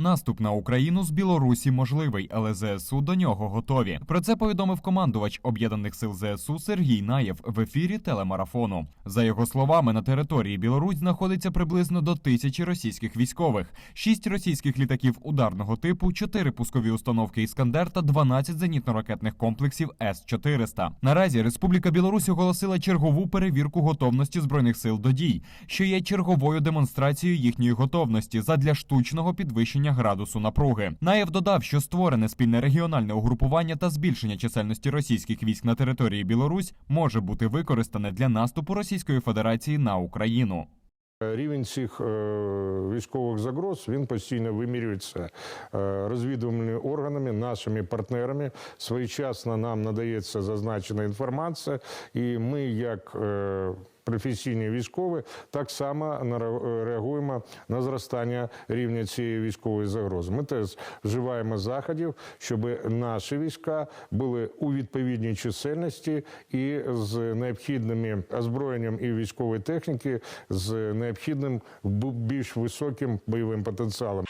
Наступ на Україну з Білорусі можливий, але ЗСУ до нього готові. Про це повідомив командувач об'єднаних сил ЗСУ Сергій Наєв в ефірі телемарафону. За його словами, на території Білорусь знаходиться приблизно до тисячі російських військових, шість російських літаків ударного типу, чотири пускові установки Іскандер та 12 зенітно-ракетних комплексів С-400. Наразі Республіка Білорусь оголосила чергову перевірку готовності збройних сил до дій, що є черговою демонстрацією їхньої готовності задля штучного підвищення градусу напруги. Наєв додав, що створене спільне регіональне угрупування та збільшення чисельності російських військ на території Білорусь може бути використане для наступу Російської Федерації на Україну. Рівень цих е, військових загроз він постійно вимірюється е, розвідувальними органами, нашими партнерами. Своєчасно нам надається зазначена інформація, і ми, як е, професійні військові, так само реагуємо на зростання рівня цієї військової загрози. Ми теж вживаємо заходів, щоб наші війська були у відповідній чисельності і з необхідними озброєнням і військової техніки, з необхідним більш високим бойовим потенціалом.